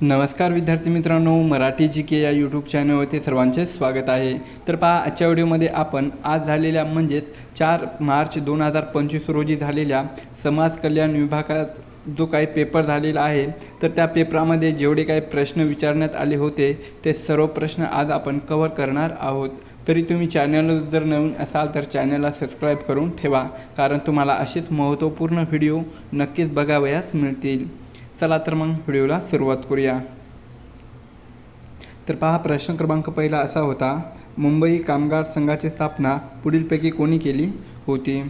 नमस्कार विद्यार्थी मित्रांनो मराठी जी के या यूट्यूब चॅनलवरती सर्वांचे स्वागत आहे. तर पहा आजच्या व्हिडिओमध्ये आपण आज झालेल्या म्हणजेच चार मार्च दोन हजार पंचवीस रोजी झालेल्या समाज कल्याण विभागात जो काही पेपर झालेला आहे तर त्या पेपरामध्ये जेवढे काही प्रश्न विचारण्यात आले होते ते सर्व प्रश्न आज आपण कव्हर करणार आहोत. तरी तुम्ही चॅनल जर नवीन असाल तर चॅनलला सबस्क्राईब करून ठेवा कारण तुम्हाला असेच महत्त्वपूर्ण व्हिडिओ नक्कीच बघावयास मिळतील. चला तर मग व्हिडिओला सुरुवात करूया. तर पहा प्रश्न क्रमांक पहिला असा होता मुंबई कामगार संघाची स्थापना पुढीलपैकी कोणी केली होती?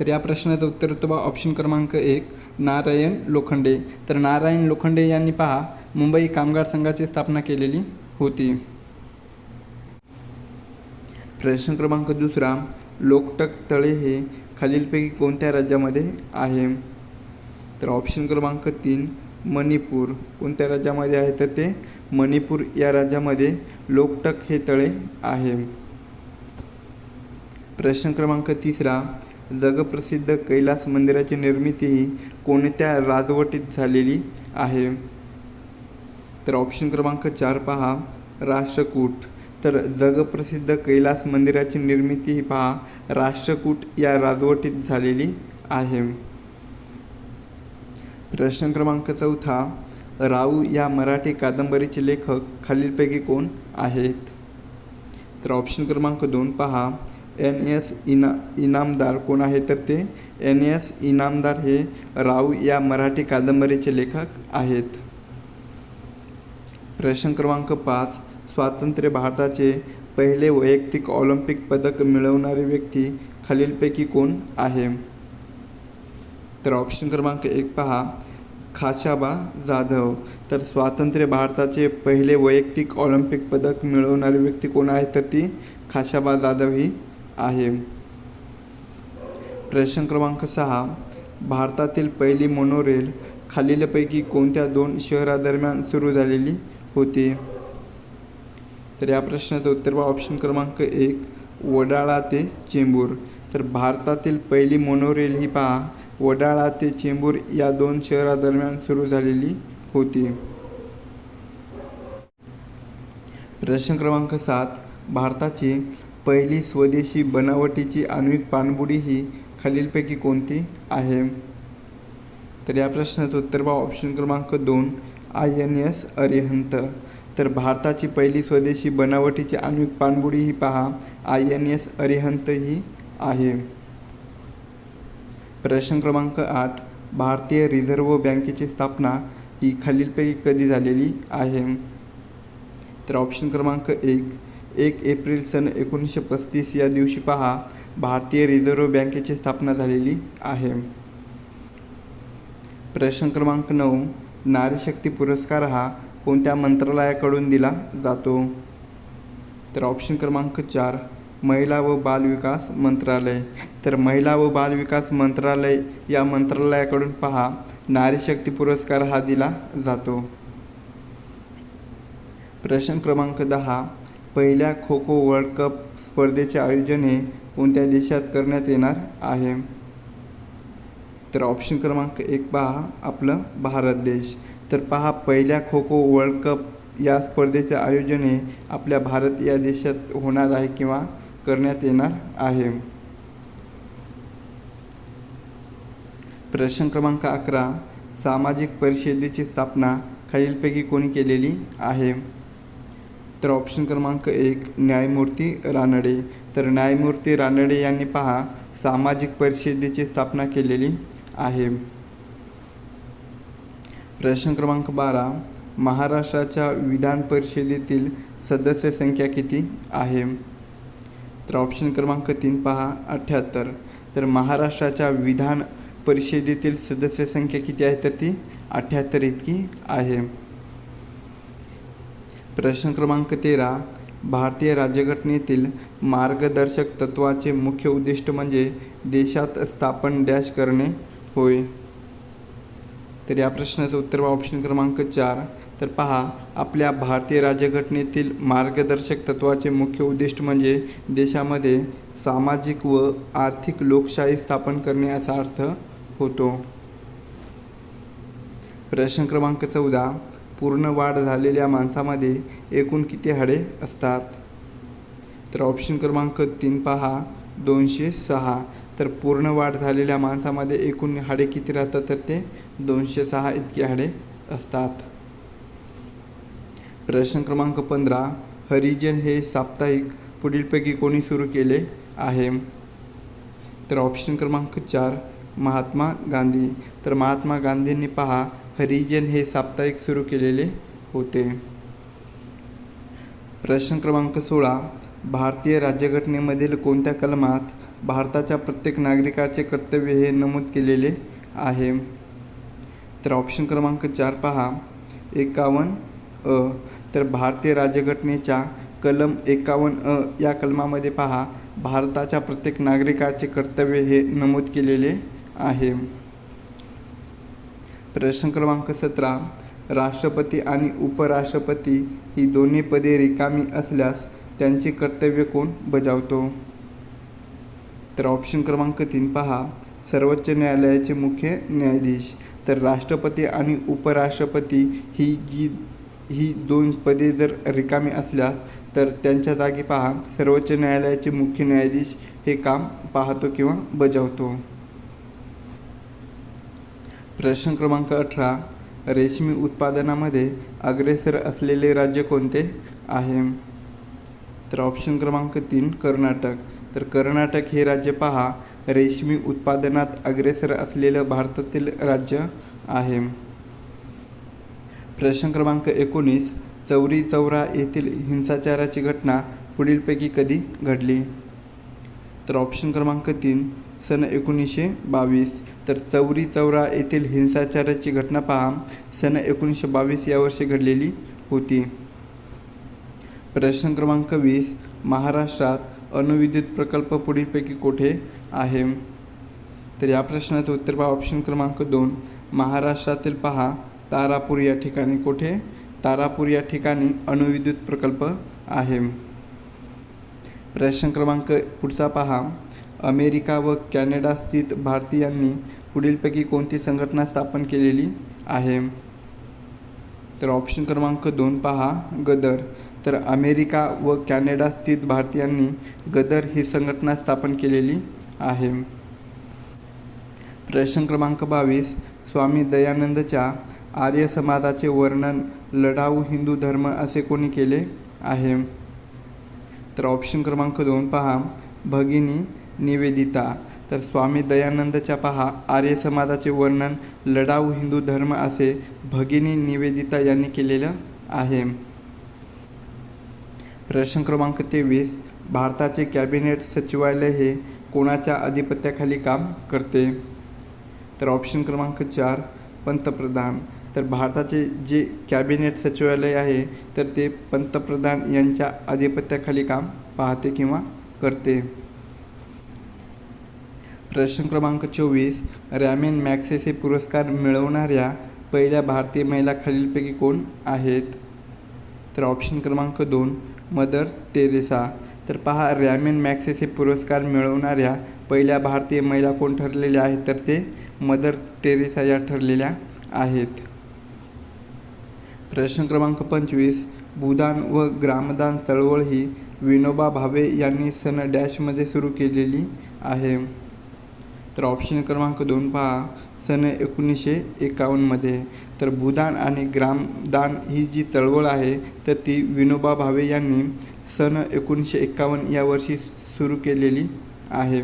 तर या प्रश्नाचं उत्तर होतं बा ऑप्शन क्रमांक एक नारायण लोखंडे. तर नारायण लोखंडे यांनी पहा मुंबई कामगार संघाची स्थापना केलेली होती. प्रश्न क्रमांक दुसरा लोकटक तळे हे खालीलपैकी कोणत्या राज्यामध्ये आहे? तर ऑप्शन क्रमांक तीन मणिपूर. कोणत्या राज्यामध्ये आहे? तर ते मणिपूर या राज्यामध्ये लोकटक हे तळे आहे. प्रश्न क्रमांक तिसरा जगप्रसिद्ध कैलास मंदिराची निर्मिती ही कोणत्या राजवटीत झालेली आहे? तर ऑप्शन क्रमांक चार पहा राष्ट्रकूट. तर जगप्रसिद्ध कैलास मंदिराची निर्मिती ही पहा राष्ट्रकूट या राजवटीत झालेली आहे. प्रश्न क्रमांक चौथा राऊ या मराठी कादंबरीचे लेखक खालीलपैकी कोण आहेत? तर ऑप्शन क्रमांक दोन पहा. एन एस इना इनामदार कोण आहे? तर ते एन एस इनामदार हे राऊ या मराठी कादंबरीचे लेखक आहेत. प्रश्न क्रमांक पाच स्वातंत्र्य भारताचे पहिले वैयक्तिक ऑलिम्पिक पदक मिळवणारी व्यक्ती खालीलपैकी कोण आहे? तर ऑप्शन क्रमांक एक पहा. खाशाबा जाधव. तर स्वातंत्र्य भारताचे पहिले वैयक्तिक ऑलिम्पिक पदक मिळवणारी व्यक्ती कोण आहे? तर ती खाशाबा जाधव ही आहे. प्रश्न क्रमांक सहा. भारतातील पहिली मोनोरेल खालीलपैकी कोणत्या दोन शहरादरम्यान सुरू झालेली होती? तर या प्रश्नाचं उत्तर बा ऑप्शन क्रमांक एक. वडाळा ते चेंबूर. तर भारतातील पहिली मोनोरेल ही पहा वडाळा ते चेंबूर या दोन शहरादरम्यान सुरू झालेली होती. प्रश्न क्रमांक सात भारताची पहिली स्वदेशी बनावटीची आण्विक पाणबुडी ही खालीलपैकी कोणती आहे? तर या प्रश्नाचं उत्तर पहा ऑप्शन क्रमांक दोन आय एन एस अरिहंत. तर भारताची पहिली स्वदेशी बनावटीची आण्विक पाणबुडी ही पहा आय एन एस अरिहंत ही आहे. प्रश्न क्रमांक आठ भारतीय रिझर्व्ह बँकेची स्थापना ही खालीलपैकी कधी झालेली आहे? तर ऑप्शन क्रमांक एक एक एप्रिल सन एकोणीसशे पस्तीस या दिवशी पहा भारतीय रिझर्व्ह बँकेची स्थापना झालेली आहे. प्रश्न क्रमांक नऊ नारीशक्ती पुरस्कार हा कोणत्या मंत्रालयाकडून दिला जातो? तर ऑप्शन क्रमांक चार महिला व बालविकास मंत्रालय. तर महिला व बालविकास मंत्रालय या मंत्रालयाकडून पहा नारी शक्ती पुरस्कार हा दिला जातो. प्रश्न क्रमांक दहा पहिल्या खो खो वर्ल्ड कप स्पर्धेचे आयोजन हे कोणत्या देशात करण्यात येणार आहे? तर ऑप्शन क्रमांक एक पहा आपलं भारत देश. तर पहा पहिल्या खो खो वर्ल्ड कप या स्पर्धेचे आयोजन हे आपल्या भारत या देशात होणार आहे किंवा करण्यात येणार आहे. प्रश्न क्रमांक अकरा सामाजिक परिषदेची स्थापना खालीलपैकी कोणी केलेली आहे? तर ऑप्शन क्रमांक एक न्यायमूर्ती रानडे. तर न्यायमूर्ती रानडे यांनी पहा सामाजिक परिषदेची स्थापना केलेली आहे. प्रश्न क्रमांक बारा. महाराष्ट्राच्या विधान परिषदेतील सदस्य संख्या किती आहे? तर ऑप्शन क्रमांक तीन पहा अठ्ठ्याहत्तर. तर महाराष्ट्राच्या विधान परिषदेतील सदस्य संख्या किती आहे? तर ती अठ्ठ्याहत्तर इतकी आहे. प्रश्न क्रमांक तेरा. भारतीय राज्यघटनेतील मार्गदर्शक तत्वाचे मुख्य उद्दिष्ट म्हणजे देशात स्थापन डॅश करणे होय. तर या प्रश्नाचं उत्तर ऑप्शन क्रमांक चार. तर पहा आपल्या भारतीय राज्यघटनेतील मार्गदर्शक तत्वाचे मुख्य उद्दिष्ट म्हणजे देशामध्ये सामाजिक व आर्थिक लोकशाही स्थापन करण्याचा अर्थ होतो. प्रश्न क्रमांक चौदा. पूर्ण वाढ झालेल्या माणसामध्ये एकूण किती हाडे असतात? तर ऑप्शन क्रमांक तीन पहा. दोनशे सहा. तर पूर्ण वाढ झालेल्या माणसामध्ये एकूण हाडे किती राहतात? तर ते दोनशे सहा इतकी हाडे असतात. प्रश्न क्रमांक पंधरा. हरिजन हे साप्ताहिक पुढीलपैकी कोणी सुरू केले आहे? तर ऑप्शन क्रमांक चार महात्मा गांधी. तर महात्मा गांधींनी पहा हरिजन हे साप्ताहिक सुरू केलेले होते. प्रश्न क्रमांक सोळा. भारतीय राज्यघटनेमधील कोणत्या कलमात भारताच्या प्रत्येक नागरिकाचे कर्तव्य हे नमूद केलेले आहे? तर ऑप्शन क्रमांक चार पहा. एकावन्न अ. तर भारतीय राज्यघटनेच्या कलम एकावन्न अ या कलमामध्ये पहा. भारताच्या प्रत्येक नागरिकाचे कर्तव्य हे नमूद केलेले आहे. प्रश्न क्रमांक सतरा. राष्ट्रपती आणि उपराष्ट्रपती ही दोन्ही पदे रिकामी असल्यास त्यांचे कर्तव्य कोण? बजावतो. तर ऑप्शन क्रमांक तीन पहा. सर्वोच्च न्यायालयाचे मुख्य न्यायाधीश. तर राष्ट्रपती आणि उपराष्ट्रपती ही जी ही दोन पदे जर रिकामी असल्यास तर त्यांच्या जागी पहा. सर्वोच्च न्यायालयाचे मुख्य न्यायाधीश हे काम पाहतो किंवा बजावतो. प्रश्न क्रमांक अठरा. रेशमी उत्पादनामध्ये अग्रेसर असलेले राज्य कोणते आहे? तर ऑप्शन क्रमांक तीन कर्नाटक. तर कर्नाटक हे राज्य पहा रेशमी उत्पादनात अग्रेसर असलेलं भारतातील राज्य आहे. प्रश्न क्रमांक एकोणीस चौरी चौरा येथील हिंसाचाराची घटना पुढीलपैकी कधी घडली? तर ऑप्शन क्रमांक तीन सन एकोणीसशे बावीस. तर चौरी चौरा येथील हिंसाचाराची घटना पहा सन एकोणीसशे बावीस या वर्षी घडलेली होती. प्रश्न क्रमांक वीस महाराष्ट्रात अणुविद्युत प्रकल्प पुढीलपैकी कोठे आहे? तर या प्रश्नाचं उत्तर पहा. ऑप्शन क्रमांक दोन महाराष्ट्रातील पहा. तारापूर या ठिकाणी कोठे? तारापूर या ठिकाणी अणुविद्युत प्रकल्प आहे. प्रश्न क्रमांक पुढचा पहा. अमेरिका व कॅनडा स्थित भारतीयांनी पुढीलपैकी कोणती संघटना स्थापन केलेली आहे? तर ऑप्शन क्रमांक दोन पहा. गदर. तर अमेरिका व कॅनडा स्थित भारतीयांनी गदर ही संघटना स्थापन केलेली आहे. प्रश्न क्रमांक बावीस स्वामी दयानंदच्या आर्य समाजाचे वर्णन लढाऊ हिंदू धर्म असे कोणी केले आहे? तर ऑप्शन क्रमांक दोन पहा. भगिनी निवेदिता. तर स्वामी दयानंदच्या पहा आर्य समाजाचे वर्णन लढाऊ हिंदू धर्म असे भगिनी निवेदिता यांनी केलेलं आहे. प्रश्न क्रमांक तेवीस भारताचे कॅबिनेट सचिवालय हे कोणाच्या अधिपत्याखाली काम करते? तर ऑप्शन क्रमांक चार पंतप्रधान. तर भारताचे जे कॅबिनेट सचिवालय आहे तर ते पंतप्रधान यांच्या अधिपत्याखाली काम पाहते किंवा करते? प्रश्न क्रमांक चोवीस रॅमेन मॅक्सेसे पुरस्कार मिळवणाऱ्या पहिल्या भारतीय महिला खालीलपैकी कोण आहेत? तर ऑप्शन क्रमांक दोन मदर टेरेसा. तर पहा रॅमेन मॅक्सेसे पुरस्कार मिळवणाऱ्या पहिल्या भारतीय महिला कोण ठरलेल्या आहेत? तर ते मदर टेरेसा या ठरलेल्या आहेत. प्रश्न क्रमांक पंचवीस. भूदान व ग्रामदान चळवळ ही विनोबा भावे यांनी सन डॅशमध्ये सुरू केलेली आहे. तर ऑप्शन क्रमांक दोन पहा. सन एकोणीसशे एकावन्नमध्ये. तर भूदान आणि ग्रामदान ही जी चळवळ आहे तर ती विनोबा भावे यांनी सन एकोणीसशे एकावन्न या वर्षी सुरू केलेली आहे.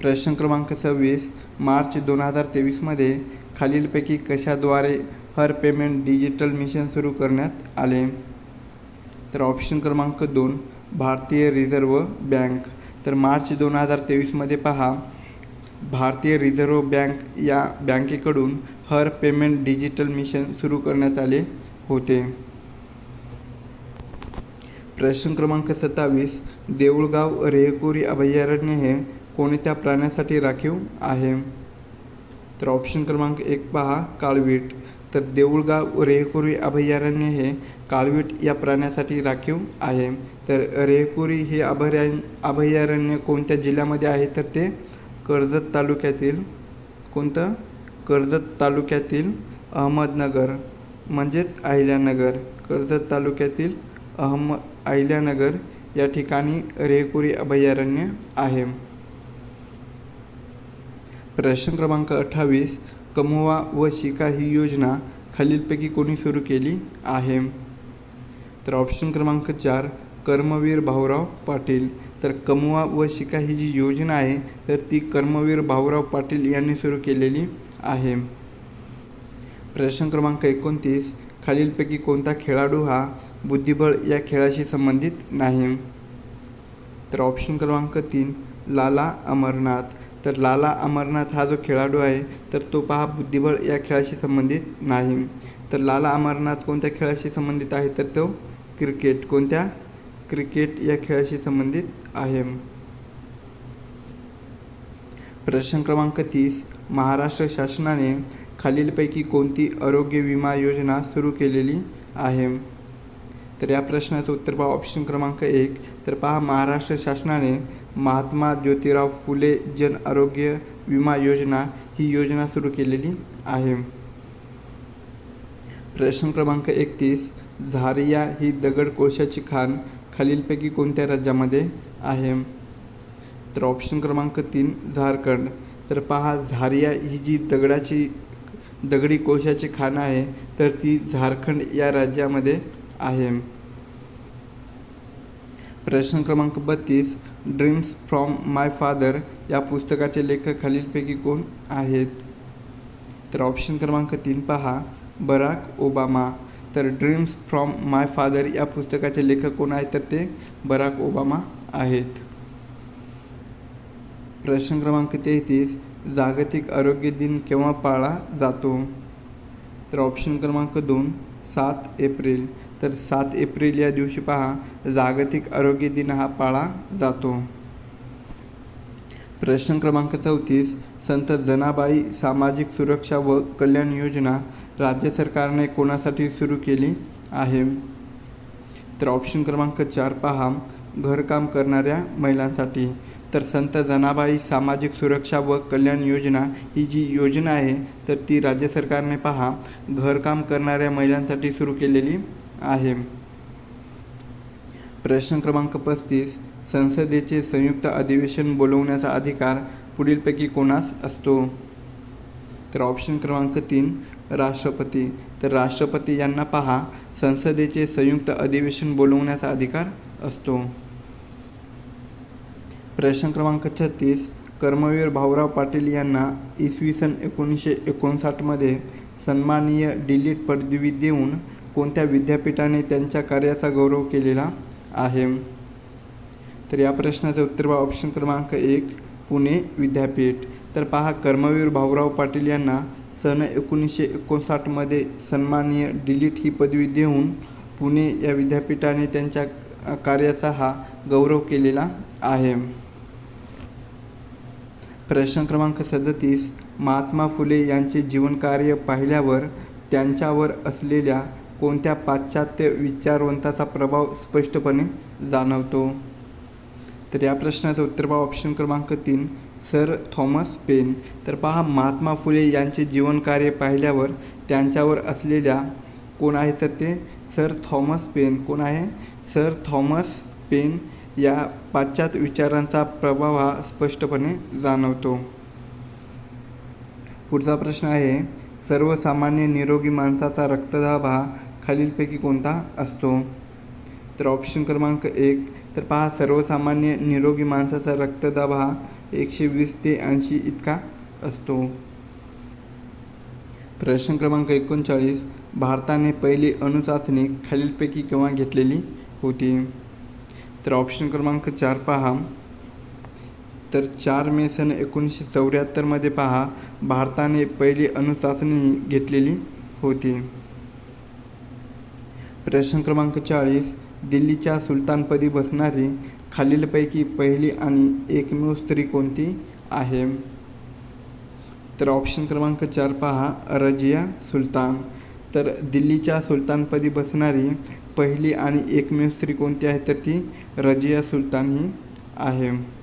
प्रश्न क्रमांक सव्वीस मार्च दोन हजार तेवीसमध्ये खालीलपैकी कशाद्वारे हर पेमेंट डिजिटल मिशन सुरू करण्यात आले? तर ऑप्शन क्रमांक दोन भारतीय रिझर्व्ह बँक. तर मार्च दोन हजार तेवीसमध्ये पहा भारतीय रिझर्व्ह बँक या बँकेकडून हर पेमेंट डिजिटल मिशन सुरू करण्यात आले होते. प्रश्न क्रमांक सत्तावीस देऊळगाव रेकोरी अभयारण्य हे कोणत्या प्राण्यासाठी राखीव आहे? तर ऑप्शन क्रमांक एक पहा काळवीट. तर देऊळगाव रेहकुरी अभयारण्य हे काळवीट या प्राण्यासाठी राखीव आहे. तर रेहकुरी हे अभयारण्य अभयारण्य कोणत्या जिल्ह्यामध्ये आहे? तर ते कर्जत तालुक्यातील कोणतं? कर्जत तालुक्यातील अहमदनगर म्हणजेच अहिल्यानगर. कर्जत तालुक्यातील अहम अहिल्यानगर या ठिकाणी रेकुरी अभयारण्य आहे. प्रश्न क्रमांक अठ्ठावीस कमवा व शिका ही योजना खालीलपैकी कोणी सुरू केली आहे? तर ऑप्शन क्रमांक चार कर्मवीर भाऊराव पाटील. तर कमवा व शिका ही जी योजना आहे तर ती कर्मवीर भाऊराव पाटील यांनी सुरू केलेली आहे. प्रश्न क्रमांक एकोणतीस. खालीलपैकी कोणता खेळाडू हा बुद्धिबळ या खेळाशी संबंधित नाही? तर ऑप्शन क्रमांक तीन लाला अमरनाथ. तर लाला अमरनाथ हा जो खेळाडू आहे तर तो पहा बुद्धिबळ या खेळाशी संबंधित नाही. तर लाला अमरनाथ कोणत्या खेळाशी संबंधित आहे तर तो क्रिकेट. कोणत्या? क्रिकेट या खेळाशी संबंधित आहे. प्रश्न क्रमांक तीस. महाराष्ट्र शासनाने खालीलपैकी कोणती आरोग्य विमा योजना सुरू केलेली आहे? तर या प्रश्नाचं उत्तर पहा. ऑप्शन क्रमांक एक. तर पहा महाराष्ट्र शासनाने महात्मा ज्योतिराव फुले जन आरोग्य विमा योजना ही योजना सुरू केलेली आहे. प्रश्न क्रमांक एकतीस. झारिया ही दगड कोशाची खाण खालीलपैकी कोणत्या राज्यामध्ये आहे? तर ऑप्शन क्रमांक तीन झारखंड. तर पहा झारिया ही जी दगडाची दगडी कोळशाची खाण आहे तर ती झारखंड या राज्यामध्ये आहे. प्रश्न क्रमांक बत्तीस ड्रीम्स फ्रॉम माय फादर या पुस्तकाचे लेखक खालीलपैकी कोण आहेत? तर ऑप्शन क्रमांक तीन पहा बराक ओबामा. तर ड्रीम्स फ्रॉम माय फादर या पुस्तकाचे लेखक कोण आहेत? तर ते बराक ओबामा आहेत. प्रश्न क्रमांक तेहतीस जागतिक आरोग्य दिन केव्हा पाळला जातो? तर ऑप्शन क्रमांक दोन सात एप्रिल. तर सात एप्रिल या दिवशी पहा जागतिक आरोग्य दिन हा पाळला जातो. प्रश्न क्रमांक चौतीस संत जनाबाई सामाजिक सुरक्षा व कल्याण योजना राज्य सरकारने कोणासाठी सुरू केली आहे? तर ऑप्शन क्रमांक चार पहा. घरकाम करणाऱ्या महिलांसाठी. तर संत जनाबाई सामाजिक सुरक्षा व कल्याण योजना ही जी योजना आहे तर ती राज्य सरकारने पहा. घरकाम करणाऱ्या महिलांसाठी सुरू केलेली आहे. प्रश्न क्रमांक पस्तीस. संसदेचे संयुक्त अधिवेशन बोलवण्याचा अधिकार पुढीलपैकी कोणास असतो? तर ऑप्शन क्रमांक तीन राष्ट्रपती. तर राष्ट्रपती यांना पहा संसदेचे संयुक्त अधिवेशन बोलवण्याचा अधिकार असतो. प्रश्न क्रमांक छत्तीस कर्मवीर भाऊराव पाटील यांना इसवी सन एकोणीसशे एकोणसाठमध्ये सन्माननीय डिलीट पदवी देऊन कोणत्या विद्यापीठाने त्यांच्या कार्याचा गौरव केलेला आहे? तर या प्रश्नाचं उत्तर बा ऑप्शन क्रमांक एक पुणे विद्यापीठ. तर पहा कर्मवीर भाऊराव पाटील यांना सन एकोणीसशे एकोणसाठमध्ये सन्माननीय डिलीट ही पदवी देऊन पुणे या विद्यापीठाने त्यांच्या कार्याचा हा गौरव केलेला आहे. प्रश्न क्रमांक सदतीस. महात्मा फुले यांचे जीवनकार्य पाहिल्यावर त्यांच्यावर असलेल्या कोणत्या पाश्चात्य विचारवंताचा प्रभाव स्पष्टपणे जाणवतो? तर या प्रश्नाचं उत्तर पहा ऑप्शन क्रमांक तीन सर थॉमस पेन. तर पहा महात्मा फुले यांचे जीवनकार्य पाहिल्यावर त्यांच्यावर असलेल्या कोण आहे? तर ते सर थॉमस पेन. कोण आहे? सर थॉमस पेन या पाश्चात्य विचारांचा प्रभाव हा स्पष्टपणे जाणवतो. पुढचा प्रश्न आहे सर्वसामान्य निरोगी माणसाचा रक्तदाब हा खालीलपैकी कोणता असतो? तर ऑप्शन क्रमांक एक तर पहा सर्वसामान्य निरोगी माणसाचा रक्तदाब हा एकशे वीस ते ऐंशी इतका असतो. प्रश्न क्रमांक एकोणचाळीस. भारताने पहिली अणुचाचणी खालीलपैकी केव्हा घेतलेली होती? तर ऑप्शन क्रमांक चार पहा. तर चार मे सन एकोणीसशे चौऱ्याहत्तरमध्ये पहा भारताने पहिली अणुचाचणी घेतलेली होती. प्रश्न क्रमांक चाळीस. दिल्लीच्या सुलतानपदी बसणारी खालीलपैकी पहिली आणि एकमेव स्त्री कोणती आहे? तर ऑप्शन क्रमांक चार पहा रजिया सुलतान. तर दिल्लीच्या सुलतानपदी बसणारी पहिली आणि एकमेव स्त्री कोणती आहे? तर ती रजिया सुलतान ही आहे.